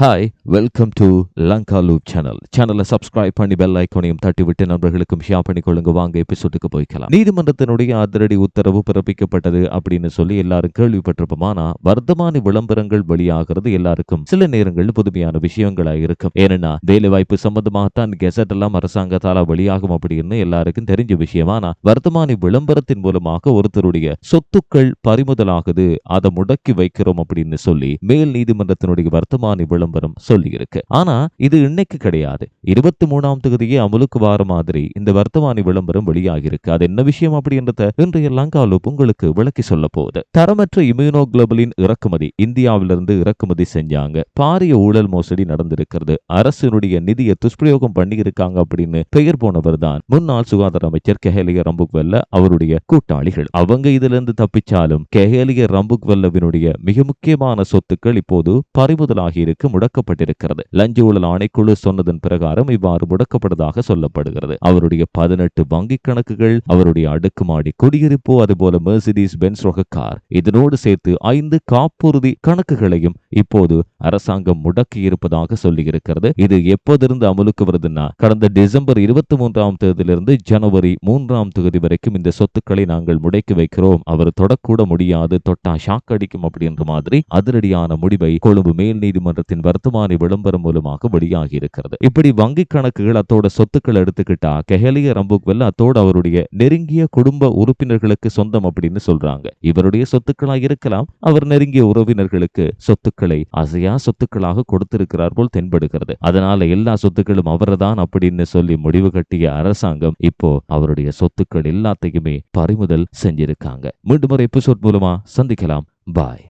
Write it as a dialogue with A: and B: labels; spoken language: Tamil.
A: Hi welcome to Lanka loop channel சேனலை சப்ஸ்கிரைப் பண்ணி பெல் ஐக்கோனையும் தட்டி விட்டு நண்பர்களுக்கும் ஷேர் பண்ணிக்கொள்ளுங்க வாங்க எபிசோடுக்கு போய்க்கலாம். நீதிமன்றத்தினுடைய அதிரடி உத்தரவு பிறப்பிக்கப்பட்டது அப்படின்னு சொல்லி எல்லாரும் கேள்விப்பட்டிருப்போம். ஆனா வர்த்தமானி விளம்பரங்கள் வெளியாகிறது எல்லாருக்கும் சில நேரங்கள் புதுமையான விஷயங்களா இருக்கும். ஏன்னா வேலை வாய்ப்பு சம்பந்தமாகத்தான் கெசட் எல்லாம் அரசாங்கத்தால வெளியாகும் அப்படின்னு எல்லாருக்கும் தெரிஞ்ச விஷயம். ஆனா வர்த்தமானி விளம்பரத்தின் மூலமாக ஒருத்தருடைய சொத்துக்கள் பறிமுதலாகுது அதை முடக்கி வைக்கிறோம் அப்படின்னு சொல்லி மேல் நீதிமன்றத்தினுடைய வர்த்தமானி விளம்பரம் விளம்பரம் சொல்லியிருக்கு. ஆனா இது இன்னைக்கு கிடையாது. இருபத்தி மூணாம் தேதியே அமலுக்கு வார மாதிரி இந்த வர்த்தமானி விளம்பரம் வெளியாகி இருக்கு அது என்ன விஷயம் அப்படின்றத இன்றைய லங்காலூப் உங்களுக்கு விளக்கி சொல்ல போகுது. தரமற்ற இம்யூனோகுளோபலின் இறக்குமதி இந்தியாவிலிருந்து இறக்குமதி செஞ்சாங்க. பாரிய ஊழல் மோசடி நடந்திருக்கிறது. அரசினுடைய நிதியை துஷ்பிரயோகம் பண்ணி இருக்காங்க அப்படின்னு பெயர் போனவர் தான் முன்னாள் சுகாதார அமைச்சர் கெஹலிய ரம்புக்வெல்ல அவருடைய கூட்டாளிகள். அவங்க இதுல இருந்து தப்பிச்சாலும் கெஹலிய ரம்புக்வெல்லவினுடைய மிக முக்கியமான சொத்துக்கள் இப்போது பறிமுதலாகி இருக்கு முடக்கப்பட்டிருக்கிறது. லஞ்ச ஊழல் ஆணைக்குழு சொன்னதன் பிரகாரம் இவ்வாறு முடக்கப்பட்டதாக சொல்லப்படுகிறது. அவருடைய பதினெட்டு வங்கி கணக்குகள் அவருடைய அடுக்குமாடி குடியிருப்பு அதுபோல மெர்சிடிஸ் பென்ஸ் ரக கார் இதனோடு சேர்த்து ஐந்து காப்புறுதி கணக்குகளையும் இப்போது அரசாங்கம் முடக்கி இருப்பதாக சொல்லியிருக்கிறது. இது எப்போதிருந்து அமலுக்கு வருதுன்னா கடந்த டிசம்பர் இருபத்தி மூன்றாம் தேதியிலிருந்து ஜனவரி மூன்றாம் தொகுதி வரைக்கும் இந்த சொத்துக்களை நாங்கள் முடக்கி வைக்கிறோம். அவர் தொடக்கூட முடியாது தொட்டா ஷாக் அடிக்கும் அப்படின்ற மாதிரி அதிரடியான முடிவை கொழும்பு மேல் நீதிமன்றத்தின் வர்த்தமானி விளம்பரம் மூலமாக வெளியாகி இருக்கிறது. இப்படி வங்கி கணக்குகள் அத்தோட சொத்துக்கள் எடுத்துக்கிட்டா கெஹலிய ரம்புக்வெல் அத்தோட அவருடைய நெருங்கிய குடும்ப உறுப்பினர்களுக்கு சொந்தம் அப்படின்னு சொல்றாங்க. இவருடைய சொத்துக்களா இருக்கலாம் அவர் நெருங்கிய உறவினர்களுக்கு சொத்துக்களை அசையா சொத்துக்களாக கொடுத்திருக்கிறார் போல் தென்படுகிறது. அதனால எல்லா சொத்துக்களும் அவர்தான் அப்படின்னு சொல்லி முடிவு கட்டிய அரசாங்கம் இப்போ அவருடைய சொத்துக்கள் எல்லாத்தையுமே பறிமுதல் செஞ்சிருக்காங்க. மீண்டும் ஒரு எபிசோட் மூலமா சந்திக்கலாம். பாய்.